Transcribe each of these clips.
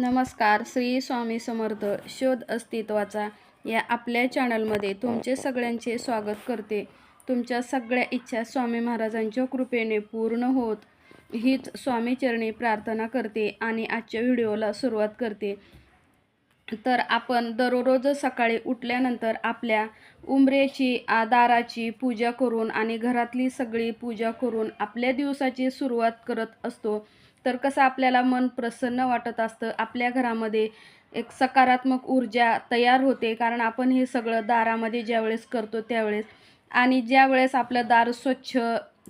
नमस्कार श्री स्वामी समर्थ शोध अस्तित्वाचा या आपल्या चॅनलमध्ये तुमचे सगळ्यांचे स्वागत करते. तुमच्या सगळ्या इच्छा स्वामी महाराजांच्या कृपेने पूर्ण होत हीच स्वामीचरणी प्रार्थना करते आणि आजच्या व्हिडिओला सुरुवात करते. तर आपण दररोज सकाळी उठल्यानंतर आपल्या उंबरेची आदाराची पूजा करून आणि घरातली सगळी पूजा करून आपल्या दिवसाची सुरुवात करत असतो. तर कसं आपल्याला मन प्रसन्न वाटत असतं आपल्या घरामध्ये एक सकारात्मक ऊर्जा तयार होते कारण आपण हे सगळं दारामध्ये ज्यावेळेस करतो त्यावेळेस. आणि ज्यावेळेस आपलं दार स्वच्छ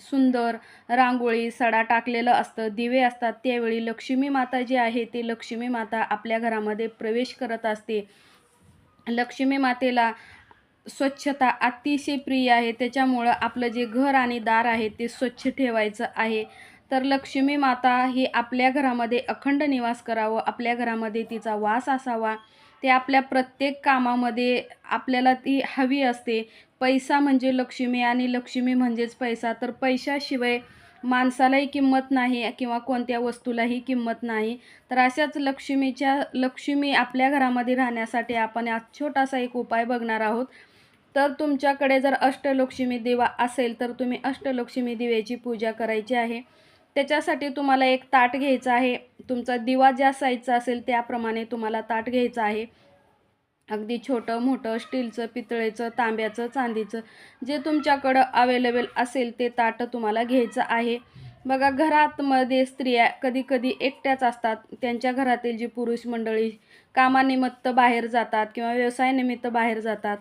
सुंदर रांगोळी सडा टाकलेलं असतं दिवे असतात त्यावेळी लक्ष्मी माता जी आहे ती लक्ष्मी माता आपल्या घरामध्ये प्रवेश करत असते. लक्ष्मी मातेला स्वच्छता अतिशय प्रिय आहे त्याच्यामुळं आपलं जे घर आणि दार आहे ते स्वच्छ ठेवायचं आहे. तर लक्ष्मी माता ही आपल्या घरामध्ये अखंड निवास करावं आपल्या घरामध्ये तिचा वास असावा. ते आपल्या प्रत्येक कामामध्ये आपल्याला ती हवी असते. पैसा म्हणजे लक्ष्मी आणि लक्ष्मी म्हणजेच पैसा. तर पैशाशिवाय माणसालाही किंमत नाही किंवा कोणत्या वस्तूलाही किंमत नाही. तर अशाच लक्ष्मीच्या लक्ष्मी आपल्या घरामध्ये राहण्यासाठी आपण आज छोटासा एक उपाय बघणार आहोत. तर तुमच्याकडे जर अष्टलक्ष्मी दिवा असेल तर तुम्ही अष्टलक्ष्मी दिव्याची पूजा करायची आहे. त्याच्यासाठी तुम्हाला एक ताट घ्यायचं आहे. तुमचा दिवा ज्या साईजचा असेल त्याप्रमाणे तुम्हाला ताट घ्यायचं आहे. अगदी छोटं मोठं स्टीलचं पितळेचं तांब्याचं चांदीचं जे तुमच्याकडं अवेलेबल असेल ते ताट तुम्हाला घ्यायचं आहे. बघा घरातमध्ये स्त्रिया कधी कधी एकट्याच असतात. त्यांच्या घरातील जी पुरुष मंडळी कामानिमित्त बाहेर जातात किंवा व्यवसायानिमित्त बाहेर जातात.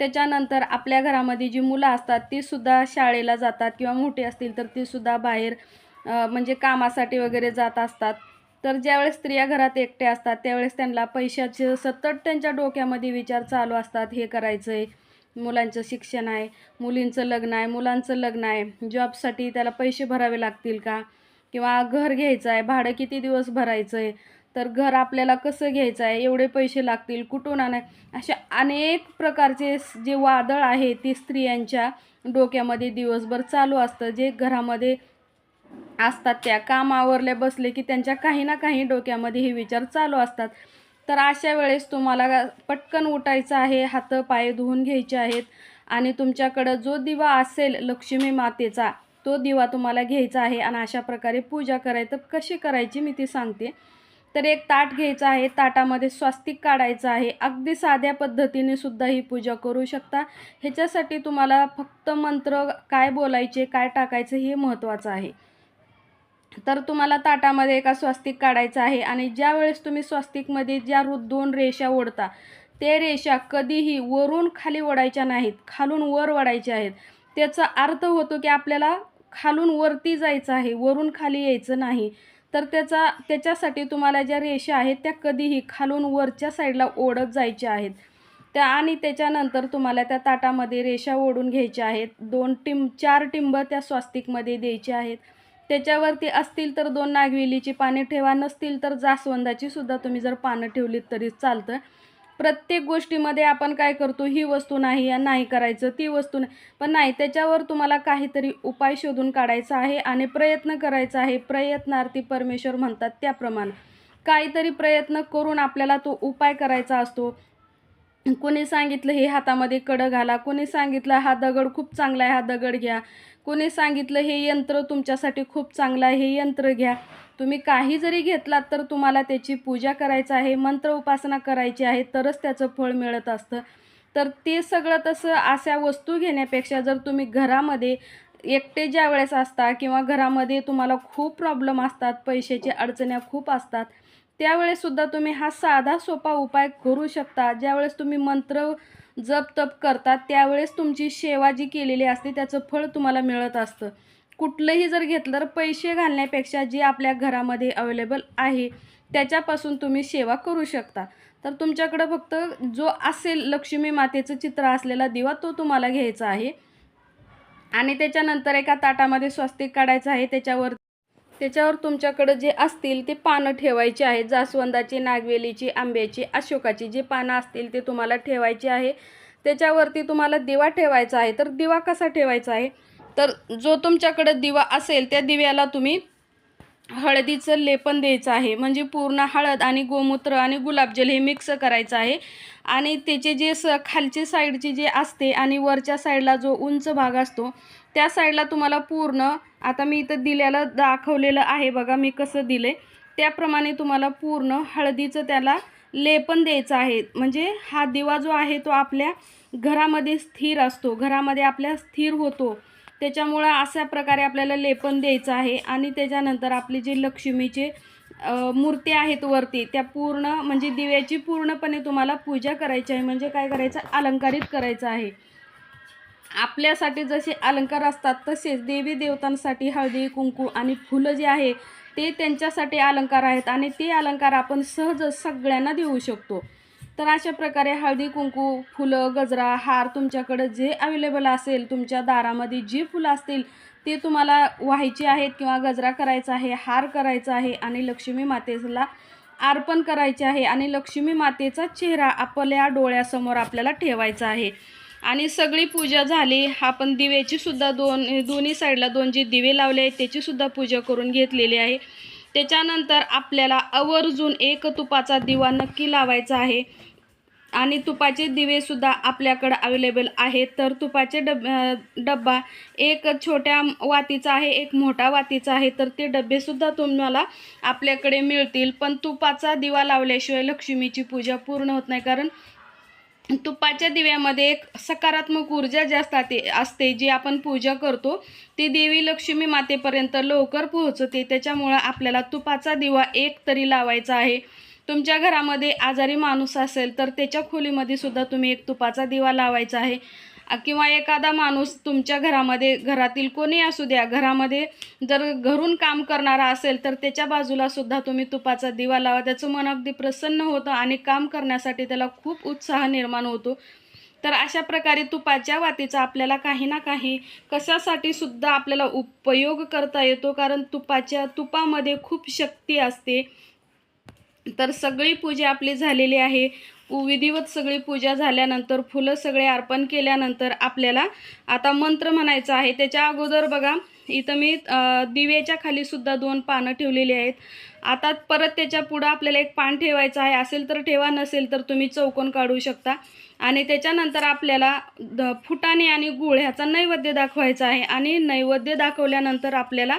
त्याच्यानंतर आपल्या घरामध्ये जी मुलं असतात तीसुद्धा शाळेला जातात किंवा मोठी असतील तर तीसुद्धा बाहेर म्हणजे कामासाठी वगैरे जात असतात. तर ज्यावेळेस स्त्रिया घरात एकट्या असतात त्यावेळेस त्यांना पैशाचे सतत त्यांच्या डोक्यामध्ये विचार चालू असतात. हे करायचं आहे मुलांचं शिक्षण आहे मुलींचं लग्न आहे मुलांचं लग्न आहे. जॉबसाठी त्याला पैसे भरावे लागतील का? किंवा घर घ्यायचं आहे भाडं किती दिवस भरायचं आहे तर घर आपल्याला कसं घ्यायचं आहे? एवढे पैसे लागतील कुठून आणाय? अशा अनेक प्रकारचे जे वादळ आहे ते स्त्रियांच्या डोक्यामध्ये दिवसभर चालू असतं. जे घरामध्ये असतात त्या काम आवरले बसले की त्यांच्या काही ना काही डोक्यामध्ये हे विचार चालू असतात. तर अशा वेळेस तुम्हाला पटकन उठायचं आहे हात पाय धुवून घ्यायचे आहेत आणि तुमच्याकडं जो दिवा असेल लक्ष्मी मातेचा तो दिवा तुम्हाला घ्यायचा आहे आणि अशा प्रकारे पूजा करायचं कशी करायची मी ती सांगते. तर एक ताट घ्यायचं आहे ताटामध्ये स्वास्तिक काढायचं आहे. अगदी साध्या पद्धतीने सुद्धा ही पूजा करू शकता. ह्याच्यासाठी तुम्हाला फक्त मंत्र काय बोलायचे काय टाकायचं हे महत्त्वाचं आहे. तर तुम्हाला ताटामध्ये एका स्वस्तिक काढायचं आहे आणि ज्या वेळेस तुम्ही स्वस्तिकमध्ये ज्या रु दोन रेषा ओढता ते रेषा कधीही वरून खाली ओढायच्या नाहीत खालून वर ओढायच्या आहेत. त्याचा अर्थ होतो की आपल्याला खालून वरती जायचं आहे वरून खाली यायचं नाही. तर त्याचा त्याच्यासाठी तुम्हाला ज्या रेषा आहेत त्या कधीही खालून वरच्या साईडला ओढत जायच्या आहेत. त्या आणि त्याच्यानंतर तुम्हाला त्या ताटामध्ये रेषा ओढून घ्यायच्या आहेत. दोन टिंब चार टिंब त्या स्वास्तिकमध्ये द्यायचे आहेत. त्याच्यावरती असतील तर दोन नागवेलीची पाने ठेवा नसतील तर जास्वंदाची सुद्धा तुम्ही जर पानं ठेवलीत तरी चालतं. प्रत्येक गोष्टीमध्ये आपण काय करतो ही वस्तू नाही या नाही करायचं ती वस्तू नाही. पण नाही त्याच्यावर तुम्हाला काहीतरी उपाय शोधून काढायचा आहे आणि प्रयत्न करायचा आहे. प्रयत्नार्थी परमेश्वर म्हणतात त्याप्रमाणे. काहीतरी प्रयत्न करून आपल्याला तो उपाय करायचा असतो. कोणी सांगितलं हे हातामध्ये कडं घाला. कोणी सांगितलं हा दगड खूप चांगला आहे हा दगड घ्या. कोणी सांगितलं हे यंत्र तुमच्यासाठी खूप चांगलं आहे हे यंत्र घ्या. तुम्ही काही जरी घेतलात तर तुम्हाला त्याची पूजा करायचं आहे मंत्र उपासना करायची आहे तरच त्याचं फळ मिळत असतं. तर ते सगळं तसं अशा वस्तू घेण्यापेक्षा जर तुम्ही घरामध्ये एकटे ज्या वेळेस असता किंवा घरामध्ये तुम्हाला खूप प्रॉब्लेम असतात पैशाच्या अडचण्या खूप असतात त्यावेळेससुद्धा तुम्ही हा साधा सोपा उपाय करू शकता. ज्यावेळेस तुम्ही मंत्र जप तप करतात त्यावेळेस तुमची सेवा जी केलेली असते त्याचं फळ तुम्हाला मिळत असतं. कुठलंही जर घेतलं तर पैसे घालण्यापेक्षा जे आपल्या घरामध्ये अवेलेबल आहे त्याच्यापासून तुम्ही सेवा करू शकता. तर तुमच्याकडं फक्त जो असेल लक्ष्मी मातेचं चित्र असलेला दिवा तो तुम्हाला घ्यायचा आहे. आणि त्याच्यानंतर एका ताटामध्ये स्वस्तिक काढायचं आहे त्याच्यावर त्याच्यावर तुमच्याकडं जे असतील ते पानं ठेवायची आहेत जास्वंदाची नागवेलीची आंब्याची अशोकाची जी पानं असतील ते तुम्हाला ठेवायची आहे. त्याच्यावरती तुम्हाला दिवा ठेवायचा आहे. तर दिवा कसा ठेवायचा आहे? तर जो तुमच्याकडं दिवा असेल त्या दिव्याला तुम्ही हळदीचं लेपन द्यायचं आहे. म्हणजे पूर्ण हळद आणि गोमूत्र आणि गुलाबजल हे मिक्स करायचं आहे. आणि त्याचे जे स खालची साईडची जे असते आणि वरच्या साईडला जो उंच भाग असतो त्या साईडला तुम्हाला पूर्ण आता मी इथं दिल्याला दाखवलेलं आहे बघा मी कसं दिलं. आहे त्याप्रमाणे तुम्हाला पूर्ण हळदीचं त्याला लेपन द्यायचं आहे. म्हणजे हा दिवा जो आहे तो आपल्या घरामध्ये स्थिर असतो. घरामध्ये आपल्या स्थिर होतो. त्याच्यामुळं अशा प्रकारे आपल्याला लेपन द्यायचं आहे. आणि त्याच्यानंतर आपले जे लक्ष्मीचे मूर्ती आहेत वरती त्या पूर्ण म्हणजे दिव्याची पूर्णपणे तुम्हाला पूजा करायची आहे. म्हणजे काय करायचं? अलंकारित करायचं आहे. आपल्यासाठी जसे अलंकार असतात तसेच देवी देवतांसाठी हळदी कुंकू आणि फुलं जे आहे ते त्यांच्यासाठी अलंकार आहेत. आणि ते अलंकार आपण सहज सगळ्यांना देऊ शकतो. तर अशा प्रकारे हळदी कुंकू फुलं गजरा हार तुमच्याकडं जे अवेलेबल असेल तुमच्या दारामध्ये जी फुलं असतील ते तुम्हाला व्हायचे आहेत किंवा गजरा करायचा आहे हार करायचा आहे आणि लक्ष्मी मातेला अर्पण करायचे आहे. आणि लक्ष्मी मातेचा चेहरा आपल्या डोळ्यासमोर आपल्याला ठेवायचा आहे. आणि सगळी पूजा झाली. आपण दिव्याचीसुद्धा दोन दोन्ही साईडला दोन जे दिवे लावले आहेत त्याचीसुद्धा पूजा करून घेतलेली आहे. त्याच्यानंतर आपल्याला आवर्जून एक तुपाचा दिवा नक्की लावायचा आहे. आणि तुपाचे दिवेसुद्धा आपल्याकडं अवेलेबल आहेत. तर तुपाचे डब डब्बा एक छोट्या वातीचा आहे एक मोठा वातीचा आहे. तर ते डबेसुद्धा तुम्हाला आपल्याकडे मिळतील. पण तुपाचा दिवा लावल्याशिवाय लक्ष्मीची पूजा पूर्ण होत नाही. कारण तुपाच्या दिव्यामध्ये एक सकारात्मक ऊर्जा जास्त असतात असते जी आपण पूजा करतो ती देवी लक्ष्मी मातेपर्यंत लवकर पोहोचते. त्याच्यामुळं आपल्याला तुपाचा दिवा एक तरी लावायचा आहे. तुमच्या घरामध्ये आजारी माणूस असेल तर त्याच्या खोलीमध्ये सुद्धा तुम्ही एक तुपाचा दिवा लावायचा आहे. किंवा एखादा माणूस तुमच्या घरामध्ये घरातील कोणी असू द्या घरामध्ये जर घरून काम करणारा असेल तर त्याच्या बाजूला सुद्धा तुम्ही तुपाचा दिवा लावा. त्याचं मन अगदी प्रसन्न होतं आणि काम करण्यासाठी त्याला खूप उत्साह निर्माण होतो. तर अशा प्रकारे तुपाच्या वातीचा आपल्याला काही ना काही कशासाठी सुद्धा आपल्याला उपयोग करता येतो कारण तुपाच्या तुपामध्ये खूप शक्ती असते. तर सगळी पूजा आपली झालेली आहे. विधिवत सगळी पूजा झाल्यानंतर फुलं सगळे अर्पण केल्यानंतर आपल्याला आता मंत्र म्हणायचा आहे. त्याच्या अगोदर बघा इथं मी दिव्याच्या खाली सुद्धा दोन पानं ठेवलेली आहेत. आता परत त्याच्या पुढं आपल्याला एक पान ठेवायचं आहे. असेल तर ठेवा नसेल तर तुम्ही चौकोन काढू शकता. आणि त्याच्यानंतर आपल्याला द फुटाणे आणि गुळ ह्याचा नैवेद्य दाखवायचा आहे. आणि नैवेद्य दाखवल्यानंतर आपल्याला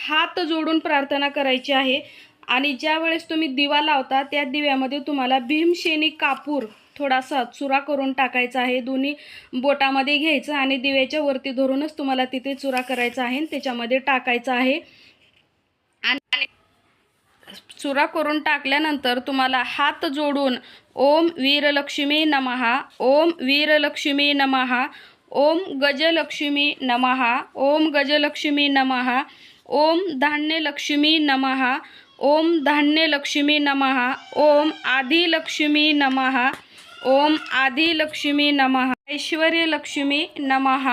हात जोडून प्रार्थना करायची आहे. आणि ज्या वेळेस तुम्ही दिवा लावता त्या दिव्यामध्ये तुम्हाला भीमशेनी कापूर थोडासा चुरा करून टाकायचा आहे. दोन्ही बोटामध्ये घ्यायचं आणि दिव्याच्या वरती धरूनच तुम्हाला तिथे चुरा करायचा आहे आणि त्याच्यामध्ये टाकायचा आहे. आणि चुरा करून टाकल्यानंतर तुम्हाला हात जोडून ओम वीरलक्ष्मी नमहा ओम वीरलक्ष्मी नमहा ओम गजलक्ष्मी नमहा ओम गजलक्ष्मी नमहा ओम धान्यलक्ष्मी नमहा ओम धान्यलक्ष्मी नमहा ओम आदिलक्ष्मी नमहा ओम आदिलक्ष्मी नमः। ऐश्वर्यलक्ष्मी नमः।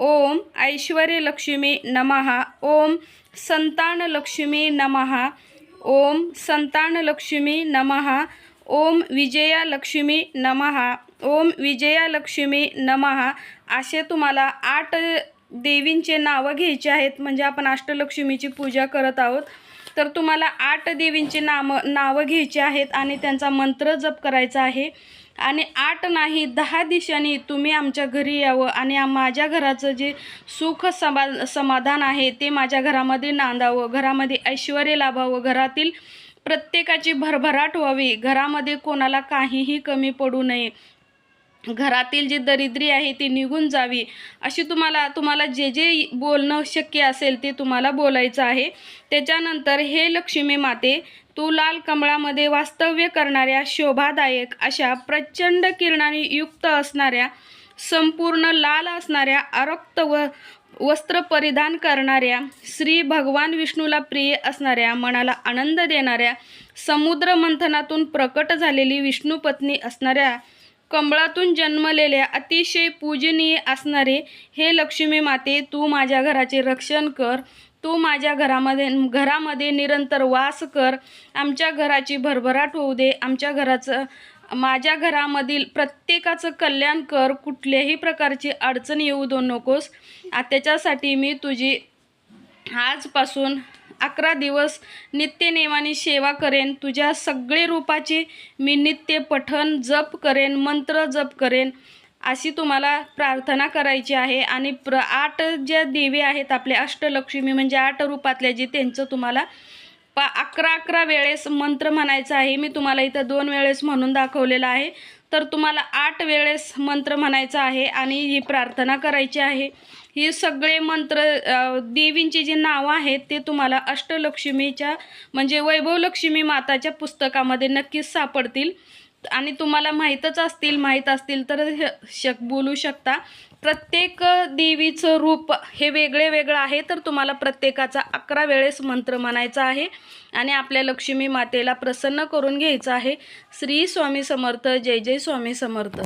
ओम ऐश्वर्यलक्ष्मी नमः। ओम संतानलक्ष्मी नमः। ओम संतानलक्ष्मी नमः। ओम विजयालक्ष्मी नमः। ओम विजयालक्ष्मी नमः। असे तुम्हाला आठ देवींचे नावं घ्यायचे आहेत म्हणजे आपण अष्टलक्ष्मीची पूजा करत आहोत. तर तुम्हाला आठ देवींची नामं नावं घ्यायची आहेत आणि त्यांचा मंत्र जप करायचा आहे. आणि आठ नाही दहा दिशांनी तुम्ही आमच्या घरी यावं आणि माझ्या घराचं जे सुख समा समाधान आहे ते माझ्या घरामध्ये नांदावं घरामध्ये ऐश्वर लाभावं घरातील प्रत्येकाची भरभराट व्हावी. घरामध्ये कोणाला काहीही कमी पडू नये. घरातील जी दरिद्री आहे ती निघून जावी. अशी तुम्हाला तुम्हाला जे जे बोलणं शक्य असेल ते तुम्हाला बोलायचं आहे. त्याच्यानंतर हे लक्ष्मी माते तू लाल कमळामध्ये वास्तव्य करणाऱ्या शोभादायक अशा प्रचंड किरणाने युक्त असणाऱ्या संपूर्ण लाल असणाऱ्या अरक्त व वस्त्र परिधान करणाऱ्या श्री भगवान विष्णूला प्रिय असणाऱ्या मनाला आनंद देणाऱ्या समुद्र मंथनातून प्रकट झालेली विष्णुपत्नी असणाऱ्या कमळातून जन्मलेल्या अतिशय पूजनीय असणारे हे लक्ष्मी माते तू माझ्या घराचे रक्षण कर. तू माझ्या घरामध्ये घरामध्ये निरंतर वास कर. आमच्या घराची भरभराट होऊ दे. आमच्या घराचं माझ्या घरामधील प्रत्येकाचं कल्याण कर. कुठल्याही प्रकारची अडचण येऊ देऊ नकोस. आ, त्याच्यासाठी मी तुझी आजपासून अकरा दिवस नित्यनेमाने सेवा करेन. तुझ्या सगळे रूपाचे मी नित्य पठन जप करेन मंत्र जप करेन. अशी तुम्हाला प्रार्थना करायची आहे. आणि प्र आठ ज्या देवी आहेत आपल्या अष्टलक्ष्मी म्हणजे आठ रूपातल्या जे त्यांचं तुम्हाला पा अकरा अकरा वेळेस मंत्र म्हणायचा आहे. मी तुम्हाला इथं दोन वेळेस म्हणून दाखवलेलं आहे. तर तुम्हाला आठ वेळेस मंत्र म्हणायचा आहे आणि ही प्रार्थना करायची आहे. ही सगळे मंत्र देवींची जी नावं आहेत ते तुम्हाला अष्टलक्ष्मीच्या म्हणजे वैभवलक्ष्मी माताच्या पुस्तकामध्ये नक्कीच सापडतील. आणि तुम्हाला माहीतच असतील माहीत असतील तर शक बोलू शकता. प्रत्येक देवीचं रूप हे वेगळे वेगळं आहे तर तुम्हाला प्रत्येकाचा अकरा वेळेस मंत्र म्हणायचा आहे. आणि आपल्या लक्ष्मी मातेला प्रसन्न करून घ्यायचं आहे. श्री स्वामी समर्थ जय जय स्वामी समर्थ.